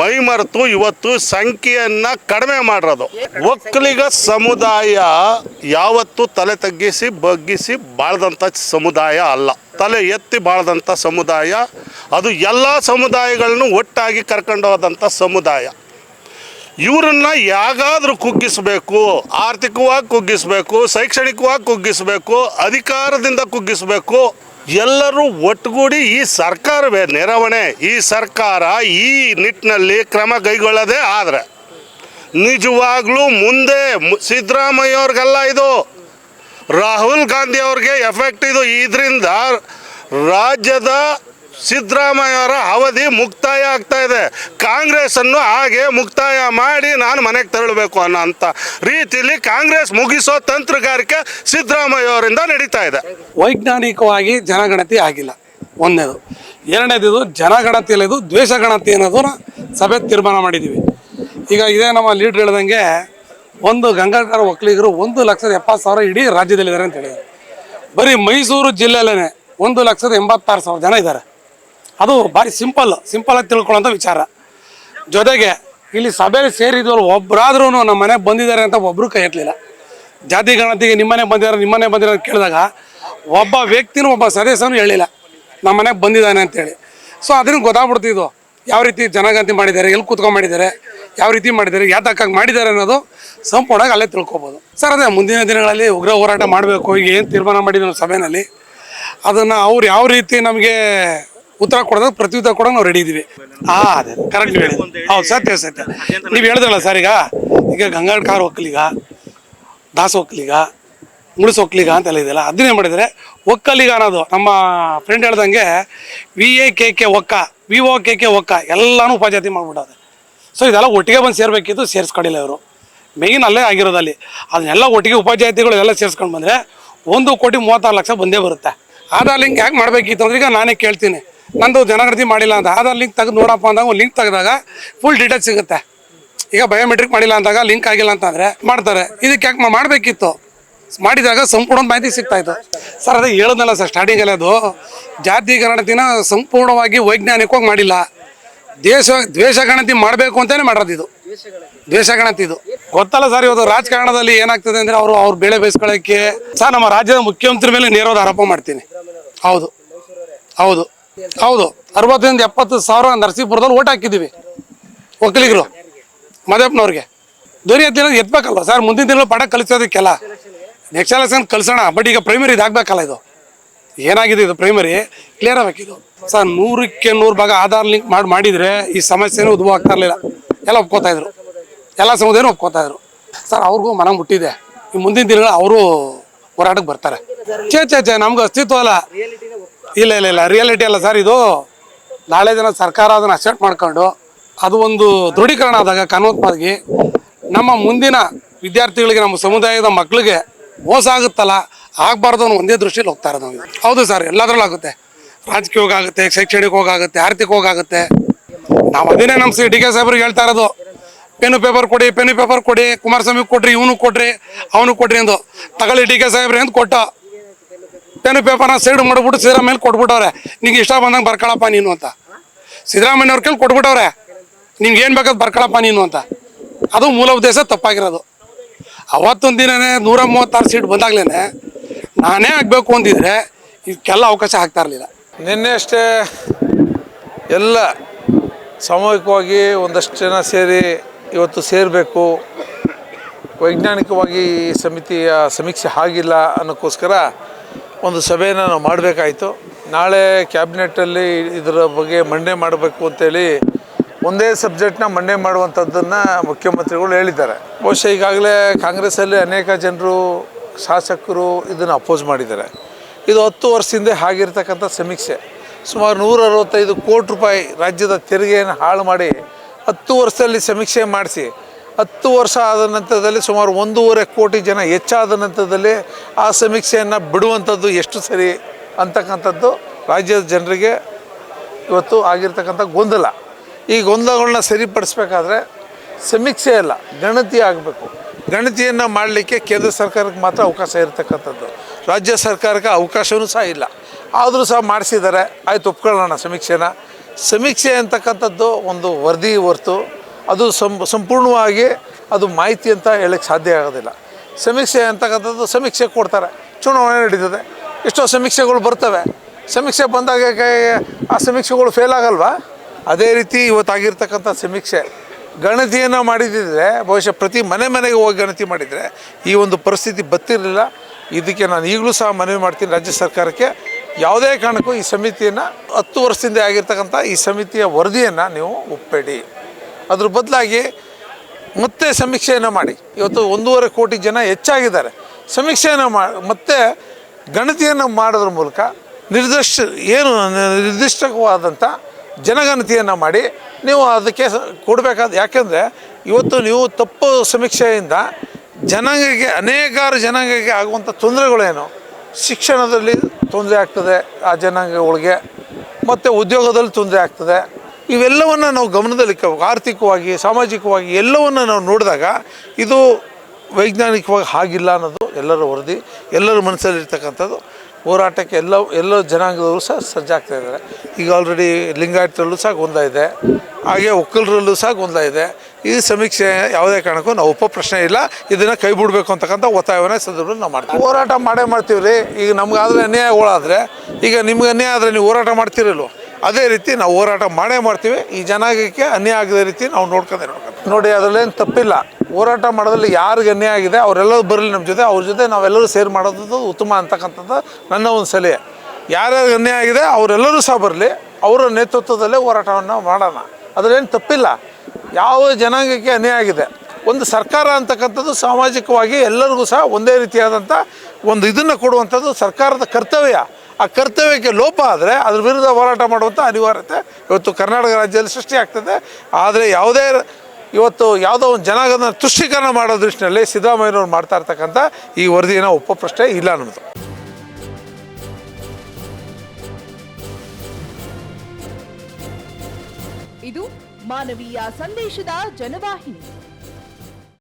B: ಮೈಮರೆತು ಇವತ್ತು ಸಂಖ್ಯೆಯನ್ನು ಕಡಿಮೆ ಮಾಡಿರೋದು. ಒಕ್ಕಲಿಗ ಸಮುದಾಯ ಯಾವತ್ತೂ ತಲೆ ತಗ್ಗಿಸಿ, ಬಗ್ಗಿಸಿ ಬಾಳ್ದಂಥ ಸಮುದಾಯ ಅಲ್ಲ. ತಲೆ ಎತ್ತಿ ಬಾಳ್ದಂಥ ಸಮುದಾಯ, ಅದು ಎಲ್ಲ ಸಮುದಾಯಗಳನ್ನು ಒಟ್ಟಾಗಿ ಕರ್ಕೊಂಡು ಹೋದಂಥ ಸಮುದಾಯ. ಇವರನ್ನು ಯಾಗಾದರೂ ಕುಗ್ಗಿಸಬೇಕು, ಆರ್ಥಿಕವಾಗಿ ಕುಗ್ಗಿಸಬೇಕು, ಶೈಕ್ಷಣಿಕವಾಗಿ ಕುಗ್ಗಿಸಬೇಕು, ಅಧಿಕಾರದಿಂದ ಕುಗ್ಗಿಸಬೇಕು, ಎಲ್ಲರೂ ಒಟ್ಟುಗೂಡಿ ಈ ಸರ್ಕಾರವೇ ನೆರವಣೆ. ಈ ಸರ್ಕಾರ ಈ ನಿಟ್ಟಿನಲ್ಲಿ ಕ್ರಮ ಕೈಗೊಳ್ಳೋದೇ ಆದರೆ, ನಿಜವಾಗ್ಲೂ ಮುಂದೆ ಸಿದ್ದರಾಮಯ್ಯವ್ರಿಗೆಲ್ಲ ಇದು ರಾಹುಲ್ ಗಾಂಧಿ ಅವ್ರಿಗೆ ಎಫೆಕ್ಟ್ ಇದು. ಇದರಿಂದ ರಾಜ್ಯದ ಸಿದ್ದರಾಮಯ್ಯ ಅವರ ಅವಧಿ ಮುಕ್ತಾಯ ಆಗ್ತಾ ಇದೆ. ಕಾಂಗ್ರೆಸ್ ಅನ್ನು ಹಾಗೆ ಮುಕ್ತಾಯ ಮಾಡಿ ನಾನು ಮನೆಗೆ ತೆರಳಬೇಕು ಅನ್ನೋ ಅಂತ ರೀತಿಯಲ್ಲಿ ಕಾಂಗ್ರೆಸ್ ಮುಗಿಸೋ ತಂತ್ರಗಾರಿಕೆ ಸಿದ್ದರಾಮಯ್ಯ ಅವರಿಂದ ನಡೀತಾ ಇದೆ.
C: ವೈಜ್ಞಾನಿಕವಾಗಿ ಜನಗಣತಿ ಆಗಿಲ್ಲ. ಒಂದನೇದು ಎರಡನೇದು ಜನಗಣತಿಯಲ್ಲಿ ದ್ವೇಷ ಗಣತಿ ಅನ್ನೋದನ್ನ ಸಭೆ ತೀರ್ಮಾನ ಮಾಡಿದ್ದೀವಿ ಈಗ ಇದೇ ನಮ್ಮ ಲೀಡ್ರ್ ಹೇಳ್ದಂಗೆ ಒಂದು ಗಂಗಾಧರ ಒಕ್ಕಲಿಗರು ಒಂದು ಲಕ್ಷದ ಎಪ್ಪತ್ತು ಸಾವಿರ ಇಡೀ ರಾಜ್ಯದಲ್ಲಿದ್ದಾರೆ ಅಂತ ಹೇಳಿದ್ರು ಬರೀ ಮೈಸೂರು ಜಿಲ್ಲೆಯಲ್ಲೇ ಒಂದು ಲಕ್ಷದ ಎಂಬತ್ತಾರು ಸಾವಿರ ಜನ ಇದ್ದಾರೆ. ಅದು ಭಾರಿ ಸಿಂಪಲ್ ಸಿಂಪಲ್ ಆಗಿ ತಿಳ್ಕೊಳ್ಳೋಂಥ ವಿಚಾರ. ಜೊತೆಗೆ ಇಲ್ಲಿ ಸಭೆಯಲ್ಲಿ ಸೇರಿದವರು ಒಬ್ಬರಾದ್ರೂ ನಮ್ಮ ಮನೆಗೆ ಬಂದಿದ್ದಾರೆ ಅಂತ ಒಬ್ಬರು ಕೈ ಎತ್ತಲಿಲ್ಲ. ಜಾತಿ ಗಣತಿಗೆ ನಿಮ್ಮನೆ ಬಂದಿದ್ದಾರೆ ನಿಮ್ಮನೆ ಬಂದಿದ್ದಾರೆ ಅಂತ ಕೇಳಿದಾಗ ಒಬ್ಬ ವ್ಯಕ್ತಿನೂ ಒಬ್ಬ ಸದಸ್ಯನೂ ಹೇಳಿಲ್ಲ. ನಮ್ಮ ಮನೆಗೆ ಬಂದಿದ್ದಾನೆ ಅಂತೇಳಿ. ಸೊ ಅದನ್ನು ಗೊತ್ತಾಗ್ಬಿಡ್ತಿದ್ದು ಯಾವ ರೀತಿ ಜನಗಣತಿ ಮಾಡಿದ್ದಾರೆ, ಎಲ್ಲಿ ಕೂತ್ಕೊಂಡು ಮಾಡಿದ್ದಾರೆ ಯಾವ ರೀತಿ ಮಾಡಿದ್ದಾರೆ ಯಾತಕ್ಕಾಗಿ ಮಾಡಿದ್ದಾರೆ ಅನ್ನೋದು ಸಂಪೂರ್ಣವಾಗಿ ಅಲ್ಲೇ ತಿಳ್ಕೊಬೋದು. ಸರ್, ಅದೇ ಮುಂದಿನ ದಿನಗಳಲ್ಲಿ ಉಗ್ರ ಹೋರಾಟ ಮಾಡಬೇಕು ಈಗ ಏನು ತೀರ್ಮಾನ ಮಾಡಿದ್ರು ಸಭೆಯಲ್ಲಿ ಅದನ್ನು ಅವ್ರು ಯಾವ ರೀತಿ ನಮಗೆ ಉತ್ತರ ಕೊಡೋದು, ಪ್ರತ್ಯುತ್ತರ ಕೂಡ ನಾವು ರೆಡಿ ಇದ್ದೀವಿ. ಹಾಂ ಅದೇ ಕರೆಕ್ಟ್ ಹೇಳಿ ಹೌದು, ಸತ್ಯ ಸತ್ಯ. ನೀವು ಹೇಳಿದ್ರಲ್ಲ ಸರ್ ಈಗ ಈಗ ಗಂಗಾಳ್ಕಾರ್ ಒಕ್ಕಲಿಗ, ದಾಸ ಒಕ್ಕಲಿಗ, ಮುಳುಸ್ ಒಕ್ಕಲಿಗ ಅಂತೆಲ್ಲ ಇದೆಯಲ್ಲ, ಅದನ್ನೇ ಮಾಡಿದರೆ ಒಕ್ಕಲಿಗ ಅನ್ನೋದು ನಮ್ಮ ಫ್ರೆಂಡ್ ಹೇಳ್ದಂಗೆ ವಿ ಎ ಕೆ ಕೆ ಒಕ್ಕ ವಿ ಒ ಕೆ ಕೆ ಒಕ್ಕ, ಎಲ್ಲನೂ ಉಪಜಾತಿ ಮಾಡ್ಬಿಟ್ಟದೆ ಸೊ ಇದೆಲ್ಲ ಒಟ್ಟಿಗೆ ಬಂದು ಸೇರ್ಬೇಕಿತ್ತು, ಸೇರಿಸ್ಕೊಂಡಿಲ್ಲ ಇವರು. ಮೇಯ್ನ್ ಅಲ್ಲೇ ಆಗಿರೋದು ಅಲ್ಲಿ. ಅದನ್ನೆಲ್ಲ ಒಟ್ಟಿಗೆ ಉಪಜಾತಿಗಳು ಎಲ್ಲ ಸೇರಿಸ್ಕೊಂಡು ಬಂದರೆ ಒಂದು ಕೋಟಿ ಮೂವತ್ತಾರು ಲಕ್ಷ ಬಂದೇ ಬರುತ್ತೆ. ಆಧಾರ್ ಲಿಂಕ್ ಯಾಕೆ ಮಾಡಬೇಕಿತ್ತು ಅಂದ್ರೆ ಈಗ ನಾನೇ ಕೇಳ್ತೀನಿ. ನಂದು ಜನಗಣತಿ ಮಾಡಿಲ್ಲ ಅಂತ. ಆಧಾರ್ ಲಿಂಕ್ ತೆಗೆದು ನೋಡಪ್ಪ ಅಂದಾಗ, ಒಂದು ಲಿಂಕ್ ತೆಗೆದಾಗ ಫುಲ್ ಡೀಟೇಲ್ಸ್ ಸಿಗುತ್ತೆ. ಈಗ ಬಯೋಮೆಟ್ರಿಕ್ ಮಾಡಿಲ್ಲ ಅಂದಾಗ ಲಿಂಕ್ ಆಗಿಲ್ಲ ಅಂತಂದರೆ ಮಾಡ್ತಾರೆ. ಇದಕ್ಕೆ ಯಾಕೆ ಮಾಡಬೇಕಿತ್ತು? ಮಾಡಿದಾಗ ಸಂಪೂರ್ಣ ಮಾಹಿತಿ ಸಿಗ್ತಾಯಿತ್ತು ಸರ್ ಅದೇ ಹೇಳೋದಲ್ಲ ಸರ್ ಸ್ಟಾರ್ಟಿಂಗಲ್ಲಿ ಅದು. ಜಾತಿ ಗಣತಿನ ಸಂಪೂರ್ಣವಾಗಿ ವೈಜ್ಞಾನಿಕವಾಗಿ ಮಾಡಿಲ್ಲ. ದೇಶ ದ್ವೇಷ ಗಣತಿ ಮಾಡಬೇಕು ಅಂತಾನೆ ಮಾಡೋದು ಇದು. ದ್ವೇಷ ಗಣತಿ ಇದು. ಗೊತ್ತಲ್ಲ ಸರ್, ಇವತ್ತು ರಾಜಕಾರಣದಲ್ಲಿ ಏನಾಗ್ತದೆ ಅಂದ್ರೆ ಅವರು, ಅವ್ರು ಬೆಳೆ ಬೇಯಿಸ್ಕೊಳ್ಳೋಕ್ಕೆ ಸರ್, ನಮ್ಮ ರಾಜ್ಯದ ಮುಖ್ಯಮಂತ್ರಿ ಮೇಲೆ ನೇರವಾದ ಆರೋಪ ಮಾಡ್ತೀನಿ. ಹೌದು. ಹೌದು. ಹೌದು. ಅರವತ್ತರಿಂದ ಎಪ್ಪತ್ತು ಸಾವಿರ ನರಸೀಪುರದಲ್ಲಿ ಓಟ್ ಹಾಕಿದ್ದೀವಿ. ಒಕ್ಕಲಿಗರು ಮದಪ್ಪನವ್ರಿಗೆ. ಧ್ವನಿ ಎತ್ತಿನ ಎತ್ಬೇಕಲ್ವ ಸರ್? ಮುಂದಿನ ತಿಂಗಳು ಪಡ ಕಲಿಸೋದಕ್ಕೆಲ್ಲ. ನೆಕ್ಸ್ಟ್ ಎಲೆಕ್ಷನ್ ಕಲಿಸೋಣ ಬಟ್ ಈಗ ಪ್ರೈಮರಿ ಇದಾಗಬೇಕಲ್ಲ ಇದು. ಏನಾಗಿದೆ ಇದು ಪ್ರೈಮರಿ ಕ್ಲಿಯರ್ ಆಗಬೇಕಿದು. ಸರ್ ನೂರಕ್ಕೆ ನೂರು ಭಾಗ ಆಧಾರ್ ಲಿಂಕ್ ಮಾಡಿ ಮಾಡಿದರೆ ಈ ಸಮಸ್ಯೆನೂ ಉದ್ಭವ ಆಗ್ತಾ ಇರಲಿಲ್ಲ. ಎಲ್ಲ ಒಪ್ಕೋತಾ ಇದ್ರು. ಎಲ್ಲ ಸಮುದಾಯನೂ ಒಪ್ಕೋತಾ ಇದ್ರು. ಸರ್, ಅವ್ರಿಗೂ ಮನ ಮುಟ್ಟಿದೆ. ಈ ಮುಂದಿನ ದಿನಗಳು ಅವರು ಹೋರಾಟಕ್ಕೆ ಬರ್ತಾರೆ. ಚೇ ಚೇ ಚೇ ನಮ್ಗೆ ಅಸ್ತಿತ್ವ ಅಲ್ಲ. ಇಲ್ಲ ಇಲ್ಲ ಇಲ್ಲ ರಿಯಾಲಿಟಿ ಅಲ್ಲ ಸರ್, ಇದು ನಾಳೆ ದಿನ ಸರ್ಕಾರ ಅದನ್ನು ಅಕ್ಸೆಪ್ಟ್ ಮಾಡ್ಕೊಂಡು ಅದು ಒಂದು ದೃಢೀಕರಣ ಆದಾಗ ಕನ್ವತ್ಮಾಗಿ ನಮ್ಮ ಮುಂದಿನ ವಿದ್ಯಾರ್ಥಿಗಳಿಗೆ, ನಮ್ಮ ಸಮುದಾಯದ ಮಕ್ಕಳಿಗೆ ಮೋಸ ಆಗುತ್ತಲ್ಲ, ಆಗಬಾರ್ದು ಅನ್ನೋ ಒಂದೇ ದೃಷ್ಟಿಯಲ್ಲಿ ಹೋಗ್ತಾ ಇರೋದು ಹೌದು ಸರ್, ಎಲ್ಲದರಲ್ಲೂ ಆಗುತ್ತೆ. ರಾಜಕೀಯವಾಗಿ ಆಗುತ್ತೆ ಶೈಕ್ಷಣಿಕ ಆಗುತ್ತೆ ಆರ್ಥಿಕವಾಗಿ ಆಗುತ್ತೆ ನಾವು ಅದನ್ನೇ ನಮ್ಮ ಡಿ ಕೆ ಸಾಹೇಬ್ರಿಗೆ ಹೇಳ್ತಾ ಇರೋದು. ಪೆನ್ನು ಪೇಪರ್ ಕೊಡಿ, ಪೆನ್ನು ಪೇಪರ್ ಕೊಡಿ, ಕುಮಾರಸ್ವಾಮಿ ಕೊಡ್ರಿ, ಇವನು ಕೊಡ್ರಿ, ಅವನು ಕೊಡ್ರಿ ಎಂದು. ತಗೊಳ್ಳಿ ಡಿ ಕೆ ಸಾಹೇಬ್ರಿ ಅಂತ ಕೊಟ್ಟ. ಪೆನ್ನು ಪೇಪರ್ನ ಸೈಡ್ ಮಾಡಿಬಿಟ್ಟು ಸಿದ್ದರಾಮಯ್ಯ ಕೊಟ್ಬಿಟ್ಟವ್ರೆ. ನಿಂಗೆ ಇಷ್ಟ ಬಂದಂಗೆ ಬರ್ಕೊಳಪ್ಪ ನೀನು ಅಂತ. ಸಿದ್ದರಾಮಯ್ಯ ಅವ್ರ ಕೈಲಿ ಕೊಟ್ಬಿಟ್ಟವ್ರೆ. ನಿಮ್ಗೆ ಏನು ಬೇಕಾದ್ ಬರ್ಕೊಳಪ್ಪ ನೀನು ಅಂತ. ಅದು ಮೂಲ ಉದ್ದೇಶ ತಪ್ಪಾಗಿರೋದು. ಅವತ್ತೊಂದು ದಿನನೇ ನೂರ ಮೂವತ್ತಾರು ಸೀಟ್ ಬಂದಾಗ್ಲೇ ನಾನೇ ಆಗಬೇಕು ಅಂದಿದ್ರೆ ಇದಕ್ಕೆಲ್ಲ ಅವಕಾಶ ಆಗ್ತಾ ಇರಲಿಲ್ಲ.
D: ನಿನ್ನೆ ಅಷ್ಟೇ ಎಲ್ಲ ಸಾಮೂಹಿಕವಾಗಿ ಒಂದಷ್ಟು ಜನ ಸೇರಿ ಇವತ್ತು ಸೇರಬೇಕು. ವೈಜ್ಞಾನಿಕವಾಗಿ ಈ ಸಮಿತಿಯ ಸಮೀಕ್ಷೆ ಆಗಿಲ್ಲ ಅನ್ನೋಕ್ಕೋಸ್ಕರ ಒಂದು ಸಭೆಯನ್ನು ನಾವು ಮಾಡಬೇಕಾಯಿತು. ನಾಳೆ ಕ್ಯಾಬಿನೆಟ್ಟಲ್ಲಿ ಇದರ ಬಗ್ಗೆ ಮಂಡನೆ ಮಾಡಬೇಕು ಅಂತೇಳಿ ಒಂದೇ ಸಬ್ಜೆಕ್ಟ್ನ ಮಂಡನೆ ಮಾಡುವಂಥದ್ದನ್ನು ಮುಖ್ಯಮಂತ್ರಿಗಳು ಹೇಳಿದ್ದಾರೆ. ಬಹುಶಃ ಈಗಾಗಲೇ ಕಾಂಗ್ರೆಸ್ಸಲ್ಲಿ ಅನೇಕ ಜನರು, ಶಾಸಕರು ಇದನ್ನು ಅಪೋಸ್ ಮಾಡಿದ್ದಾರೆ. ಇದು ಹತ್ತು ವರ್ಷದಿಂದ ಆಗಿರ್ತಕ್ಕಂಥ ಸಮೀಕ್ಷೆ. ಸುಮಾರು ನೂರ ಅರವತ್ತೈದು ಕೋಟಿ ರೂಪಾಯಿ ರಾಜ್ಯದ ತೆರಿಗೆಯನ್ನು ಹಾಳು ಮಾಡಿ ಹತ್ತು ವರ್ಷದಲ್ಲಿ ಸಮೀಕ್ಷೆ ಮಾಡಿಸಿ, ಹತ್ತು ವರ್ಷ ಆದ ನಂತರದಲ್ಲಿ ಸುಮಾರು ಒಂದೂವರೆ ಕೋಟಿ ಜನ ಹೆಚ್ಚಾದ ನಂತರದಲ್ಲಿ ಆ ಸಮೀಕ್ಷೆಯನ್ನು ಬಿಡುವಂಥದ್ದು ಎಷ್ಟು ಸರಿ ಅಂತಕ್ಕಂಥದ್ದು ರಾಜ್ಯದ ಜನರಿಗೆ ಇವತ್ತು ಆಗಿರ್ತಕ್ಕಂಥ ಗೊಂದಲ. ಈ ಗೊಂದಲಗಳನ್ನ ಸರಿಪಡಿಸ್ಬೇಕಾದ್ರೆ ಸಮೀಕ್ಷೆ ಅಲ್ಲ, ಗಣತಿ ಆಗಬೇಕು. ಗಣತಿಯನ್ನು ಮಾಡಲಿಕ್ಕೆ ಕೇಂದ್ರ ಸರ್ಕಾರಕ್ಕೆ ಮಾತ್ರ ಅವಕಾಶ ಇರತಕ್ಕಂಥದ್ದು. ರಾಜ್ಯ ಸರ್ಕಾರಕ್ಕೆ ಅವಕಾಶವೂ ಸಹ ಇಲ್ಲ. ಆದರೂ ಸಹ ಮಾಡಿಸಿದ್ದಾರೆ. ಆಯ್ತು, ಒಪ್ಕೊಳ್ಳೋಣ ಸಮೀಕ್ಷೆನ. ಸಮೀಕ್ಷೆ ಅಂತಕ್ಕಂಥದ್ದು ಒಂದು ವರದಿ ಹೊರ್ತು ಅದು ಸಂಪೂರ್ಣವಾಗಿ ಅದು ಮಾಹಿತಿ ಅಂತ ಹೇಳಕ್ಕೆ ಸಾಧ್ಯ ಆಗೋದಿಲ್ಲ. ಸಮೀಕ್ಷೆ ಅಂತಕ್ಕಂಥದ್ದು ಸಮೀಕ್ಷೆ ಕೊಡ್ತಾರೆ. ಚುನಾವಣೆ ನಡೀತದೆ. ಎಷ್ಟೋ ಸಮೀಕ್ಷೆಗಳು ಬರ್ತವೆ. ಸಮೀಕ್ಷೆ ಬಂದಾಗ ಆ ಸಮೀಕ್ಷೆಗಳು ಫೇಲ್ ಆಗಲ್ವಾ? ಅದೇ ರೀತಿ ಇವತ್ತಾಗಿರ್ತಕ್ಕಂಥ ಸಮೀಕ್ಷೆ. ಗಣತಿಯನ್ನು ಮಾಡಿದ್ದಿದ್ರೆ, ಬಹುಶಃ ಪ್ರತಿ ಮನೆ ಮನೆಗೆ ಹೋಗಿ ಗಣತಿ ಮಾಡಿದರೆ ಈ ಒಂದು ಪರಿಸ್ಥಿತಿ ಬತ್ತಿರಲಿಲ್ಲ ಇದಕ್ಕೆ ನಾನು ಈಗಲೂ ಸಹ ಮನವಿ ಮಾಡ್ತೀನಿ ರಾಜ್ಯ ಸರ್ಕಾರಕ್ಕೆ. ಯಾವುದೇ ಕಾರಣಕ್ಕೂ ಈ ಸಮಿತಿಯನ್ನು ಹತ್ತು ವರ್ಷದಿಂದ ಆಗಿರ್ತಕ್ಕಂಥ ಈ ಸಮಿತಿಯ ವರದಿಯನ್ನು ನೀವು ಒಪ್ಪಬೇಡಿ ಅದ್ರ ಬದಲಾಗಿ ಮತ್ತೆ ಸಮೀಕ್ಷೆಯನ್ನು ಮಾಡಿ. ಇವತ್ತು ಒಂದೂವರೆ ಕೋಟಿ ಜನ ಹೆಚ್ಚಾಗಿದ್ದಾರೆ. ಸಮೀಕ್ಷೆಯನ್ನು ಮಾ, ಮತ್ತೆ ಗಣತಿಯನ್ನು ಮಾಡೋದ್ರ ಮೂಲಕ ನಿರ್ದಿಷ್ಟ, ಏನು ನಿರ್ದಿಷ್ಟವಾದಂಥ ಜನಗಣತಿಯನ್ನು ಮಾಡಿ ನೀವು ಅದಕ್ಕೆ ಕೊಡಬೇಕಾದ, ಯಾಕೆಂದರೆ ಇವತ್ತು ನೀವು ತಪ್ಪು ಸಮೀಕ್ಷೆಯಿಂದ ಜನಾಂಗಕ್ಕೆ, ಅನೇಕಾರು ಜನಾಂಗಕ್ಕೆ ಆಗುವಂಥ ತೊಂದರೆಗಳೇನು? ಶಿಕ್ಷಣದಲ್ಲಿ ತೊಂದರೆ ಆಗ್ತದೆ ಆ ಜನಾಂಗಗಳಿಗೆ ಮತ್ತು ಉದ್ಯೋಗದಲ್ಲಿ ತೊಂದರೆ ಆಗ್ತದೆ. ಇವೆಲ್ಲವನ್ನು ನಾವು ಗಮನದಲ್ಲಿಕ್ಕಬೇಕು ಆರ್ಥಿಕವಾಗಿ, ಸಾಮಾಜಿಕವಾಗಿ ಎಲ್ಲವನ್ನು ನಾವು ನೋಡಿದಾಗ ಇದು ವೈಜ್ಞಾನಿಕವಾಗಿ ಹಾಗಿಲ್ಲ ಅನ್ನೋದು ಎಲ್ಲರ ವರದಿ, ಎಲ್ಲರ ಮನಸ್ಸಲ್ಲಿರ್ತಕ್ಕಂಥದ್ದು. ಹೋರಾಟಕ್ಕೆ ಎಲ್ಲ ಎಲ್ಲ ಜನಾಂಗದವರು ಸಹ ಸಜ್ಜಾಗ್ತಾ ಇದ್ದಾರೆ. ಈಗ ಆಲ್ರೆಡಿ ಲಿಂಗಾಯತರಲ್ಲೂ ಸಹ ಗೊಂದಲ ಇದೆ. ಹಾಗೆ ಒಕ್ಕಲರಲ್ಲೂ ಸಹ ಗೊಂದಲ ಇದೆ. ಈ ಸಮೀಕ್ಷೆ ಯಾವುದೇ ಕಾರಣಕ್ಕೂ ನಾವು ಒಪ್ಪೋ ಪ್ರಶ್ನೆ ಇಲ್ಲ. ಇದನ್ನು ಕೈ ಬಿಡಬೇಕು ಅಂತಕ್ಕಂಥ ಒತ್ತಾಯವನ್ನು ಸಂದರ್ಭದಲ್ಲಿ ನಾವು ಮಾಡ್ತೀವಿ. ಹೋರಾಟ ಮಾಡೇ ಮಾಡ್ತೀವಿ ರೀ ಈಗ ನಮಗಾದರೆ ಅನ್ಯಾಯಗಳಾದರೆ ಈಗ ನಿಮ್ಗೆ ಅನ್ಯಾಯ ಆದರೆ ನೀವು ಹೋರಾಟ ಮಾಡ್ತಿರಲ್ವ? ಅದೇ ರೀತಿ ನಾವು ಹೋರಾಟ ಮಾಡೇ ಮಾಡ್ತೀವಿ. ಈ ಜನಾಂಗಕ್ಕೆ ಅನ್ಯಾಯ ಆಗದ ರೀತಿ ನಾವು ನೋಡ್ಕೊಂಡೇ ನೋಡ್ಕೊಂಡು. ನೋಡಿ, ಅದರಲ್ಲೇನು ತಪ್ಪಿಲ್ಲ. ಹೋರಾಟ ಮಾಡೋದ್ರಲ್ಲಿ ಯಾರಿಗೆ ಅನ್ಯಾಯ ಆಗಿದೆ, ಅವರೆಲ್ಲರೂ ಬರಲಿ ನಮ್ಮ ಜೊತೆ, ಅವ್ರ ಜೊತೆ ನಾವೆಲ್ಲರೂ ಸೇರಿ ಮಾಡೋದು ಉತ್ತಮ ಅಂತಕ್ಕಂಥದ್ದು ನನ್ನ ಒಂದು ಸಲಹೆ. ಯಾರ್ಯಾರಿಗೆ ಅನ್ಯಾಯ ಆಗಿದೆ, ಅವರೆಲ್ಲರೂ ಸಹ ಬರಲಿ, ಅವರ ನೇತೃತ್ವದಲ್ಲೇ ಹೋರಾಟವನ್ನು ಮಾಡೋಣ. ಅದರಲ್ಲೇನು ತಪ್ಪಿಲ್ಲ. ಯಾವ ಜನಾಂಗಕ್ಕೆ ಅನ್ಯಾಯ ಆಗಿದೆ, ಒಂದು ಸರ್ಕಾರ ಅಂತಕ್ಕಂಥದ್ದು ಸಾಮಾಜಿಕವಾಗಿ ಎಲ್ಲರಿಗೂ ಸಹ ಒಂದೇ ರೀತಿಯಾದಂಥ ಒಂದು ಇದನ್ನು ಕೊಡುವಂಥದ್ದು ಸರ್ಕಾರದ ಕರ್ತವ್ಯ. ಆ ಕರ್ತವ್ಯಕ್ಕೆ ಲೋಪ ಆದರೆ, ಅದ್ರ ವಿರುದ್ಧ ಹೋರಾಟ ಮಾಡುವಂಥ ಅನಿವಾರ್ಯತೆ ಇವತ್ತು ಕರ್ನಾಟಕ ರಾಜ್ಯದಲ್ಲಿ ಸೃಷ್ಟಿಯಾಗ್ತದೆ ಆದರೆ ಯಾವುದೇ ಇವತ್ತು ಯಾವುದೋ ಒಂದು ಜನಾಂಗದ ತುಷ್ಟೀಕರಣ ಮಾಡೋ ದೃಷ್ಟಿಯಲ್ಲಿ ಸಿದ್ದರಾಮಯ್ಯನವ್ರು ಮಾಡ್ತಾ ಇರ್ತಕ್ಕಂಥ ಈ ವರದಿಯನ್ನು ಒಪ್ಪೋ ಪ್ರಶ್ನೆ ಇಲ್ಲ ಅನ್ನೋದು
E: ಇದು ಮಾನವೀಯ ಸಂದೇಶದ ಜನವಾಹಿನಿ.